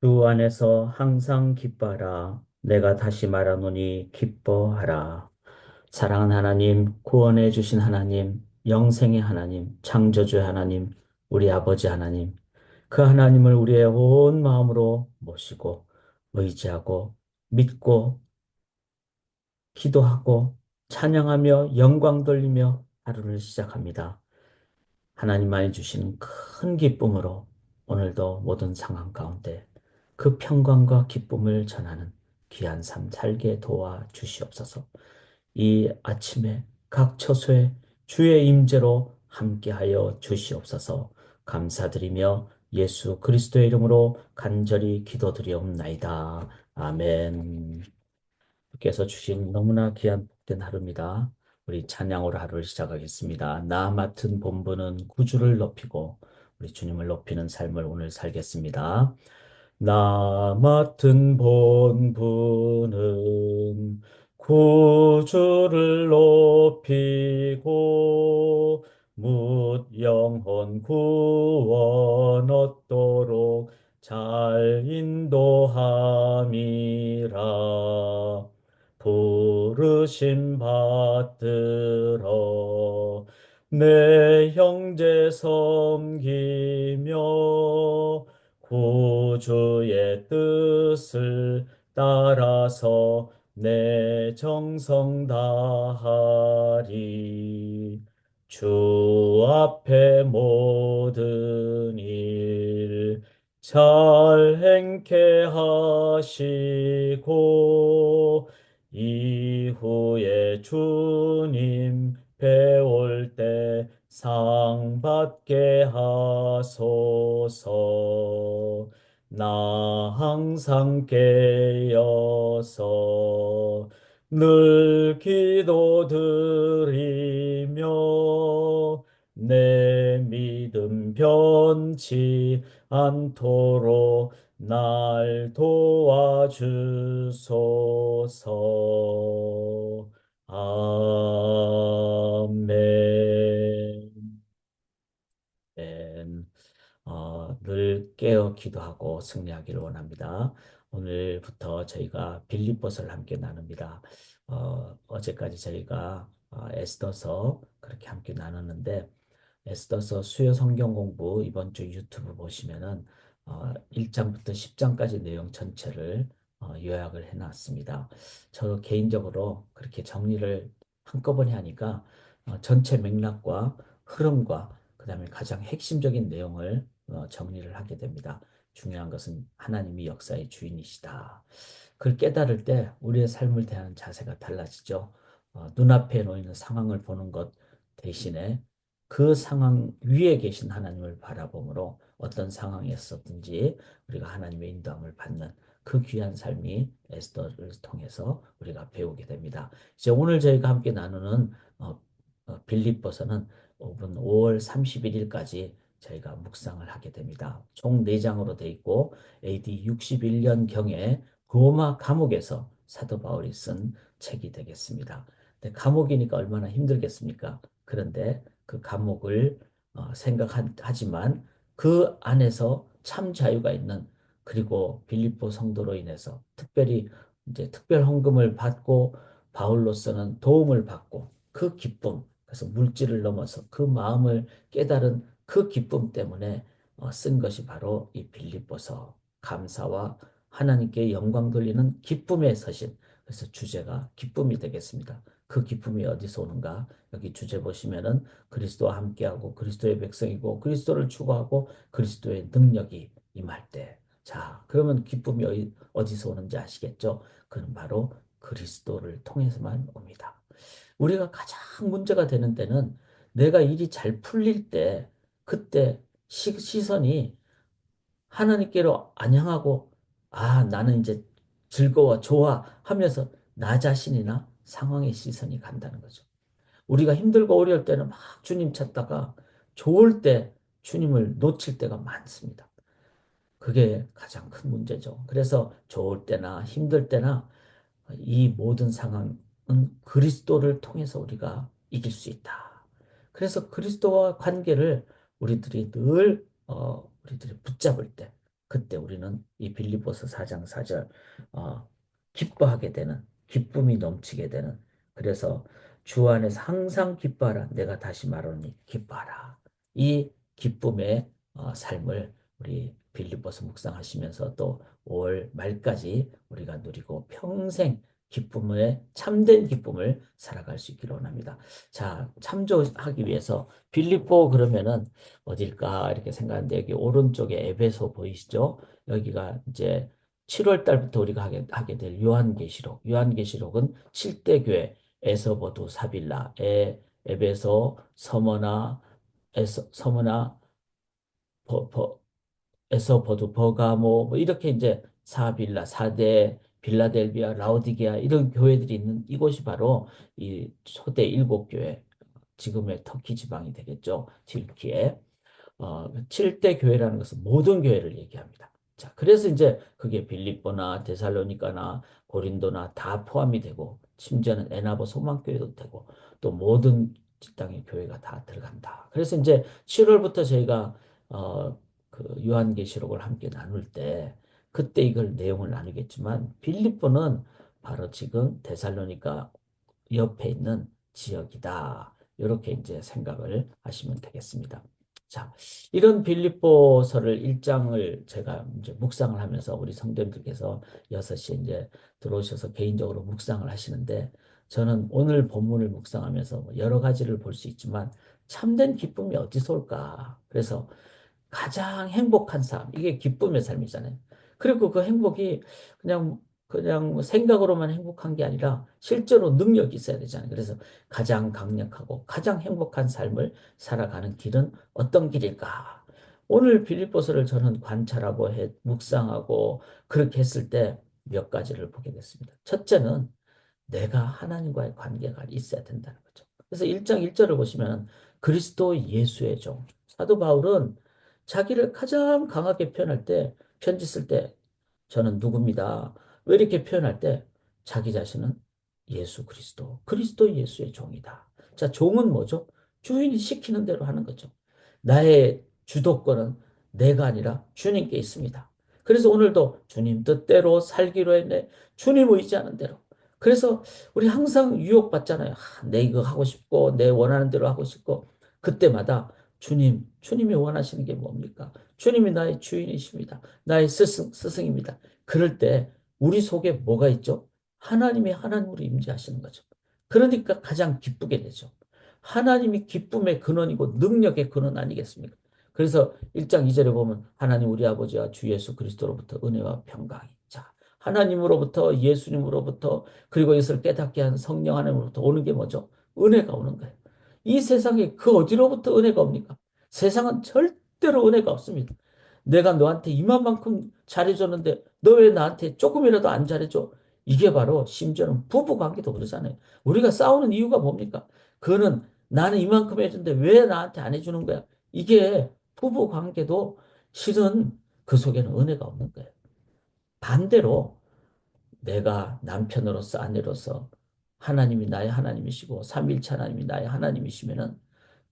주 안에서 항상 기뻐하라. 내가 다시 말하노니 기뻐하라. 사랑하는 하나님, 구원해 주신 하나님, 영생의 하나님, 창조주의 하나님, 우리 아버지 하나님, 그 하나님을 우리의 온 마음으로 모시고 의지하고 믿고 기도하고 찬양하며 영광 돌리며 하루를 시작합니다. 하나님만이 주시는 큰 기쁨으로 오늘도 모든 상황 가운데 그 평강과 기쁨을 전하는 귀한 삶 살게 도와 주시옵소서. 이 아침에 각 처소에 주의 임재로 함께하여 주시옵소서. 감사드리며 예수 그리스도의 이름으로 간절히 기도드리옵나이다. 아멘. 주께서 주신 너무나 귀한 복된 하루입니다. 우리 찬양으로 하루를 시작하겠습니다. 나 맡은 본분은 구주를 높이고 우리 주님을 높이는 삶을 오늘 살겠습니다. 나 맡은 본분은 구주를 높이고 묻 영혼 구원 얻도록 잘 인도함이라. 부르심 받들어 내 형제 섬기며 구주의 뜻을 따라서 내 정성 다하리. 주 앞에 모든 일 잘 행케 하시고 이후에 주님 배울 때 상 받게 하소서. 나 항상 깨어서 늘 기도 드리며 내 믿음 변치 않도록 날 도와주소서. 아멘. 네. 어, 늘 깨어 기도하고 승리하기를 원합니다. 오늘부터 저희가 빌립보서를 함께 나눕니다. 어, 어제까지 저희가 어, 에스더서 그렇게 함께 나눴는데 에스더서 수요 성경 공부 이번 주 유튜브 보시면은 어, 1장부터 10장까지 내용 전체를 어, 요약을 해놨습니다. 저 개인적으로 그렇게 정리를 한꺼번에 하니까 어, 전체 맥락과 흐름과 그 다음에 가장 핵심적인 내용을 어, 정리를 하게 됩니다. 중요한 것은 하나님이 역사의 주인이시다. 그걸 깨달을 때 우리의 삶을 대하는 자세가 달라지죠. 어, 눈앞에 놓이는 상황을 보는 것 대신에 그 상황 위에 계신 하나님을 바라보므로 어떤 상황이었었든지 우리가 하나님의 인도함을 받는 그 귀한 삶이 에스더를 통해서 우리가 배우게 됩니다. 이제 오늘 저희가 함께 나누는 어, 어, 빌립보서는 오분 5월 31일까지 저희가 묵상을 하게 됩니다. 총 4장으로 되어 있고 AD 61년경에 로마 감옥에서 사도 바울이 쓴 책이 되겠습니다. 근데 감옥이니까 얼마나 힘들겠습니까? 그런데 그 감옥을 어, 생각하지만 그 안에서 참 자유가 있는 그리고 빌립보 성도로 인해서 특별히 이제 특별 헌금을 받고 바울로서는 도움을 받고 그 기쁨 그래서 물질을 넘어서 그 마음을 깨달은 그 기쁨 때문에 어, 쓴 것이 바로 이 빌립보서 감사와 하나님께 영광 돌리는 기쁨의 서신. 그래서 주제가 기쁨이 되겠습니다. 그 기쁨이 어디서 오는가? 여기 주제 보시면은 그리스도와 함께하고 그리스도의 백성이고 그리스도를 추구하고 그리스도의 능력이 임할 때. 자, 그러면 기쁨이 어디, 어디서 오는지 아시겠죠? 그는 바로 그리스도를 통해서만 옵니다. 우리가 가장 문제가 되는 때는 내가 일이 잘 풀릴 때 그때 시, 시선이 하나님께로 안 향하고 아 나는 이제 즐거워 좋아 하면서 나 자신이나 상황의 시선이 간다는 거죠. 우리가 힘들고 어려울 때는 막 주님 찾다가 좋을 때 주님을 놓칠 때가 많습니다. 그게 가장 큰 문제죠. 그래서 좋을 때나 힘들 때나 이 모든 상황은 그리스도를 통해서 우리가 이길 수 있다. 그래서 그리스도와 관계를 우리들이 늘 어, 우리들이 붙잡을 때 그때 우리는 이 빌립보서 4장 4절 어, 기뻐하게 되는 기쁨이 넘치게 되는. 그래서 주 안에서 항상 기뻐하라. 내가 다시 말하노니 기뻐하라. 이 기쁨의 어, 삶을 우리 빌립보서 묵상하시면서 또 5월 말까지 우리가 누리고 평생 기쁨의 참된 기쁨을 살아갈 수 있기를 원합니다. 자, 참조하기 위해서 빌립보 그러면은 어딜까 이렇게 생각하는데 여기 오른쪽에 에베소 보이시죠? 여기가 이제 7월 달부터 우리가 하게, 하게 될 요한계시록. 요한계시록은 7대 교회 에서버두 사빌라 에 에베소 서머나 에서 서머나 버, 버, 에서버두 버가모 뭐 이렇게 이제 사빌라 사대 빌라델비아 라오디게아 이런 교회들이 있는 이곳이 바로 이 초대 일곱 교회 지금의 터키 지방이 되겠죠. 튀르키예. 어, 7대 교회라는 것은 모든 교회를 얘기합니다. 자, 그래서 이제 그게 빌립보나 데살로니가나 고린도나 다 포함이 되고 심지어는 에나보 소망교회도 되고 또 모든 땅의 교회가 다 들어간다. 그래서 이제 7월부터 저희가 어, 그 요한계시록을 함께 나눌 때 그때 이걸 내용을 나누겠지만 빌립보는 바로 지금 데살로니가 옆에 있는 지역이다. 이렇게 이제 생각을 하시면 되겠습니다. 자, 이런 빌립보서를 1장을 제가 이제 묵상을 하면서 우리 성도님들께서 6시에 이제 들어오셔서 개인적으로 묵상을 하시는데 저는 오늘 본문을 묵상하면서 뭐 여러 가지를 볼 수 있지만 참된 기쁨이 어디서 올까? 그래서 가장 행복한 삶, 이게 기쁨의 삶이잖아요. 그리고 그 행복이 그냥 그냥 뭐 생각으로만 행복한 게 아니라 실제로 능력이 있어야 되잖아요. 그래서 가장 강력하고 가장 행복한 삶을 살아가는 길은 어떤 길일까? 오늘 빌립보서를 저는 관찰하고 해, 묵상하고 그렇게 했을 때 몇 가지를 보게 됐습니다. 첫째는 내가 하나님과의 관계가 있어야 된다는 거죠. 그래서 1장 1절을 보시면 그리스도 예수의 종. 사도 바울은 자기를 가장 강하게 표현할 때 편지 쓸 때 저는 누굽니다. 왜 이렇게 표현할 때 자기 자신은 예수 그리스도, 그리스도 예수의 종이다. 자, 종은 뭐죠? 주인이 시키는 대로 하는 거죠. 나의 주도권은 내가 아니라 주님께 있습니다. 그래서 오늘도 주님 뜻대로 살기로 했네. 주님 의지하는 대로. 그래서 우리 항상 유혹받잖아요. 아, 내 이거 하고 싶고, 내 원하는 대로 하고 싶고, 그때마다 주님, 주님이 원하시는 게 뭡니까? 주님이 나의 주인이십니다. 나의 스승, 스승입니다. 그럴 때 우리 속에 뭐가 있죠? 하나님이 하나님으로 임재하시는 거죠. 그러니까 가장 기쁘게 되죠. 하나님이 기쁨의 근원이고 능력의 근원 아니겠습니까? 그래서 1장 2절에 보면 하나님 우리 아버지와 주 예수 그리스도로부터 은혜와 평강이 자 하나님으로부터 예수님으로부터 그리고 이것을 깨닫게 한 성령 하나님으로부터 오는 게 뭐죠? 은혜가 오는 거예요. 이 세상에 그 어디로부터 은혜가 옵니까? 세상은 절대로 은혜가 없습니다. 내가 너한테 이만만큼 잘해줬는데 너 왜 나한테 조금이라도 안 잘해줘? 이게 바로 심지어는 부부 관계도 그러잖아요. 우리가 싸우는 이유가 뭡니까? 그거는 나는 이만큼 해줬는데 왜 나한테 안 해주는 거야? 이게 부부 관계도 실은 그 속에는 은혜가 없는 거예요. 반대로 내가 남편으로서 아내로서 하나님이 나의 하나님이시고 삼일체 하나님이 나의 하나님이시면은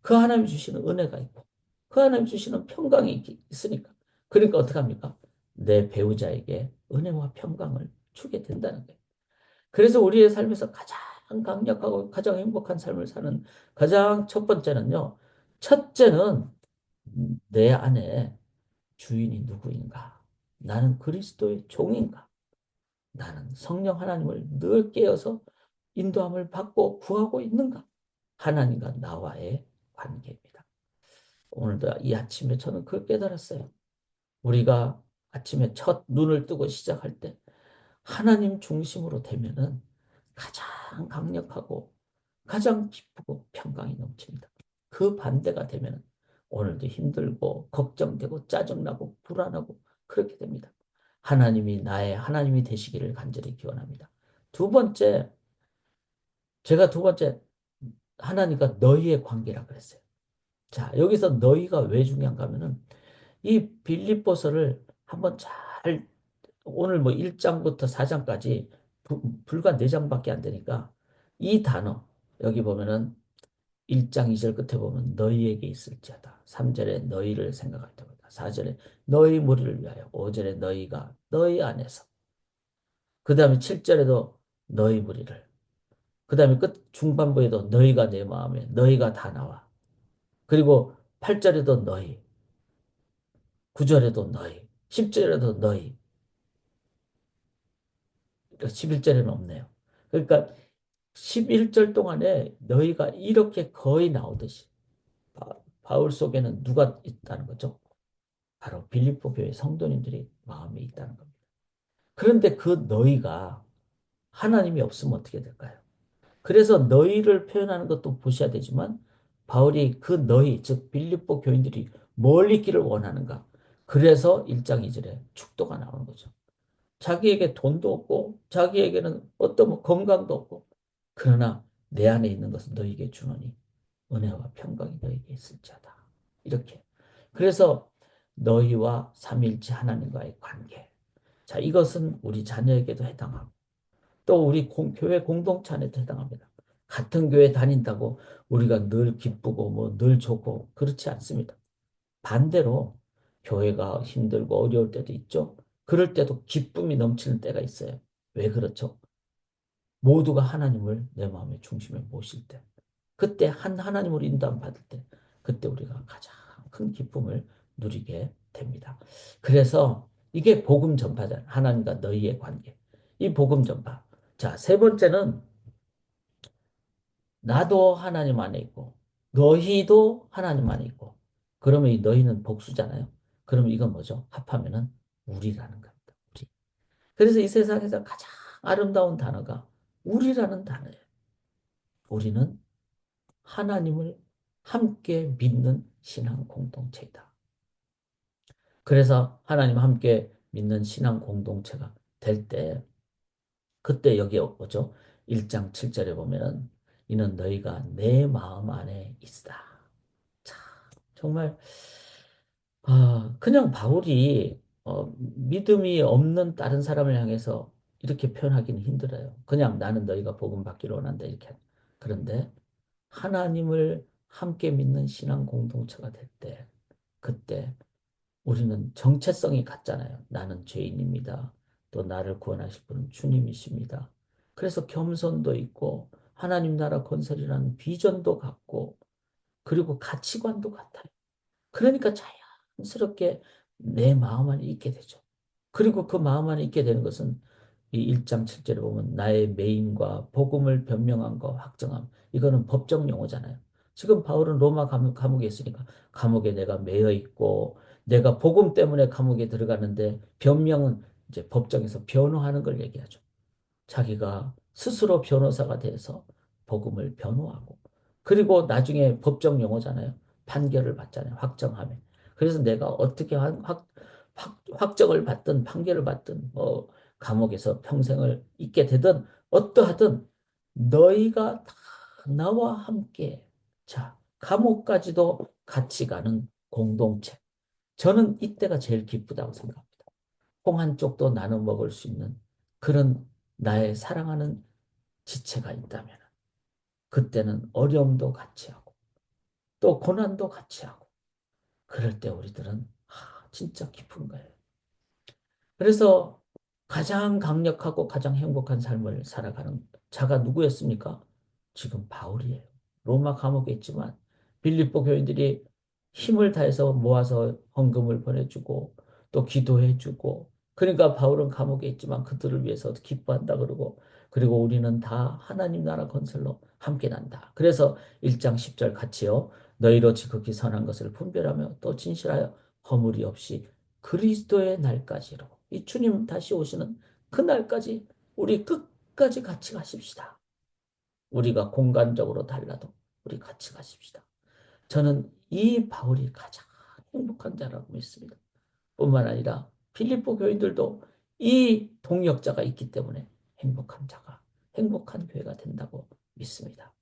그 하나님 주시는 은혜가 있고 그 하나님 주시는 평강이 있으니까 그러니까 어떻게 합니까? 내 배우자에게 은혜와 평강을 주게 된다는 거예요. 그래서 우리의 삶에서 가장 강력하고 가장 행복한 삶을 사는 가장 첫 번째는요. 첫째는 내 안에 주인이 누구인가? 나는 그리스도의 종인가? 나는 성령 하나님을 늘 깨어서 인도함을 받고 구하고 있는가? 하나님과 나와의 관계입니다. 오늘도 이 아침에 저는 그걸 깨달았어요. 우리가 아침에 첫 눈을 뜨고 시작할 때 하나님 중심으로 되면은 가장 강력하고 가장 기쁘고 평강이 넘칩니다. 그 반대가 되면 오늘도 힘들고 걱정되고 짜증나고 불안하고 그렇게 됩니다. 하나님이 나의 하나님이 되시기를 간절히 기원합니다. 두 번째, 제가 두 번째 하나님과 너희의 관계라 그랬어요. 자, 여기서 너희가 왜 중요한가 하면은 이 빌립보서를 한번 잘 오늘 뭐 1장부터 4장까지 부, 불과 4장밖에 안 되니까 이 단어 여기 보면은 1장 2절 끝에 보면 너희에게 있을지어다. 3절에 너희를 생각할 때보다 4절에 너희 무리를 위하여 5절에 너희가 너희 안에서 그 다음에 7절에도 너희 무리를 그 다음에 끝 중반부에도 너희가 내 마음에 너희가 다 나와 그리고 8절에도 너희 9절에도 너희 10절에도 너희 11절에는 없네요. 그러니까 11절 동안에 너희가 이렇게 거의 나오듯이 바울 속에는 누가 있다는 거죠? 바로 빌립보 교회 성도님들이 마음에 있다는 겁니다. 그런데 그 너희가 하나님이 없으면 어떻게 될까요? 그래서 너희를 표현하는 것도 보셔야 되지만 바울이 그 너희 즉 빌립보 교인들이 뭘 있기를 원하는가? 그래서 1장 2절에 축도가 나오는 거죠. 자기에게 돈도 없고 자기에게는 어떤 뭐 건강도 없고 그러나 내 안에 있는 것은 너에게 주노니 은혜와 평강이 너에게 있을지어다. 이렇게. 그래서 너희와 삼일째 하나님과의 관계. 자, 이것은 우리 자녀에게도 해당하고 또 우리 공, 교회 공동체 안에도 해당합니다. 같은 교회 다닌다고 우리가 늘 기쁘고 뭐 늘 좋고 그렇지 않습니다. 반대로 교회가 힘들고 어려울 때도 있죠. 그럴 때도 기쁨이 넘치는 때가 있어요. 왜 그렇죠? 모두가 하나님을 내 마음의 중심에 모실 때, 그때 한 하나님으로 인도함 받을 때, 그때 우리가 가장 큰 기쁨을 누리게 됩니다. 그래서 이게 복음 전파잖아요. 하나님과 너희의 관계. 이 복음 전파. 자, 세 번째는 나도 하나님 안에 있고 너희도 하나님 안에 있고 그러면 이 너희는 복수잖아요. 그러면 이건 뭐죠? 합하면은 우리라는 겁니다. 우리. 그래서 이 세상에서 가장 아름다운 단어가 우리라는 단어예요. 우리는 하나님을 함께 믿는 신앙 공동체이다. 그래서 하나님 함께 믿는 신앙 공동체가 될 때, 그때 여기 오죠. 1장 7절에 보면은 이는 너희가 내 마음 안에 있다. 자, 정말 아, 그냥 바울이 어, 믿음이 없는 다른 사람을 향해서 이렇게 표현하기는 힘들어요. 그냥 나는 너희가 복음 받기를 원한다 이렇게. 그런데 하나님을 함께 믿는 신앙 공동체가 될 때, 그때 우리는 정체성이 같잖아요. 나는 죄인입니다. 또 나를 구원하실 분은 주님이십니다. 그래서 겸손도 있고 하나님 나라 건설이라는 비전도 같고 그리고 가치관도 같아요. 그러니까 자연스럽게 내 마음 안에 있게 되죠. 그리고 그 마음 안에 있게 되는 것은 이 1장 7절에 보면 나의 매임과 복음을 변명한 거 확정함. 이거는 법정 용어잖아요. 지금 바울은 로마 감옥, 감옥에 있으니까 감옥에 내가 매여 있고 내가 복음 때문에 감옥에 들어가는데 변명은 이제 법정에서 변호하는 걸 얘기하죠. 자기가 스스로 변호사가 돼서 복음을 변호하고 그리고 나중에 법정 용어잖아요. 판결을 받잖아요. 확정하면. 그래서 내가 어떻게 확, 확, 확정을 받든 판결을 받든 뭐 감옥에서 평생을 있게 되든 어떠하든 너희가 다 나와 함께 자 감옥까지도 같이 가는 공동체. 저는 이때가 제일 기쁘다고 생각합니다. 콩 한 쪽도 나눠 먹을 수 있는 그런 나의 사랑하는 지체가 있다면 그때는 어려움도 같이 하고 또 고난도 같이 하고 그럴 때 우리들은 아, 진짜 기쁜 거예요. 그래서 가장 강력하고 가장 행복한 삶을 살아가는 자가 누구였습니까? 지금 바울이에요. 로마 감옥에 있지만 빌립보 교인들이 힘을 다해서 모아서 헌금을 보내주고 또 기도해주고 그러니까 바울은 감옥에 있지만 그들을 위해서 기뻐한다 그러고 그리고 우리는 다 하나님 나라 건설로 함께 난다. 그래서 1장 10절 같이요. 너희로 지극히 선한 것을 분별하며 또 진실하여 허물이 없이 그리스도의 날까지로 이 주님 다시 오시는 그 날까지 우리 끝까지 같이 가십시다. 우리가 공간적으로 달라도 우리 같이 가십시다. 저는 이 바울이 가장 행복한 자라고 믿습니다. 뿐만 아니라 필리포 교인들도 이 동력자가 있기 때문에 행복한 자가 행복한 교회가 된다고 믿습니다.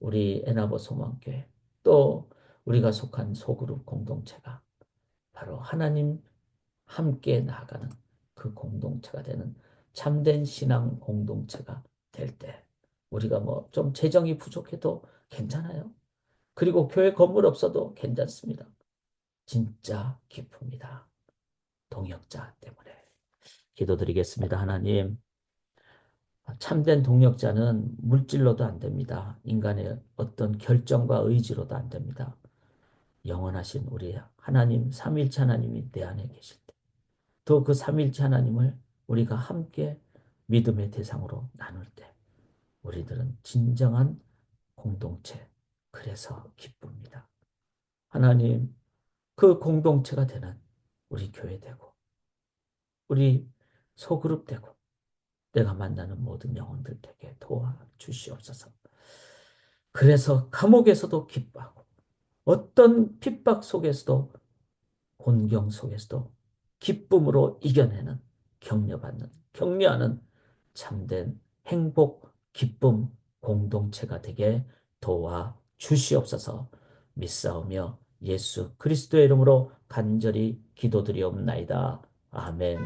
우리 에나보 소망교회 또 우리가 속한 소그룹 공동체가 바로 하나님 함께 나아가는 그 공동체가 되는 참된 신앙 공동체가 될 때 우리가 뭐 좀 재정이 부족해도 괜찮아요. 그리고 교회 건물 없어도 괜찮습니다. 진짜 기쁩니다. 동역자 때문에. 기도드리겠습니다. 하나님, 참된 동역자는 물질로도 안 됩니다. 인간의 어떤 결정과 의지로도 안 됩니다. 영원하신 우리 하나님, 삼일체 하나님이 내 안에 계실 때, 또 그 삼일체 하나님을 우리가 함께 믿음의 대상으로 나눌 때, 우리들은 진정한 공동체, 그래서 기쁩니다. 하나님, 그 공동체가 되는 우리 교회 되고, 우리 소그룹 되고, 내가 만나는 모든 영혼들 되게 도와주시옵소서. 그래서 감옥에서도 기뻐하고 어떤 핍박 속에서도 곤경 속에서도 기쁨으로 이겨내는 격려받는 격려하는 참된 행복, 기쁨 공동체가 되게 도와 주시옵소서 믿사오며 예수 그리스도의 이름으로 간절히 기도드리옵나이다. 아멘.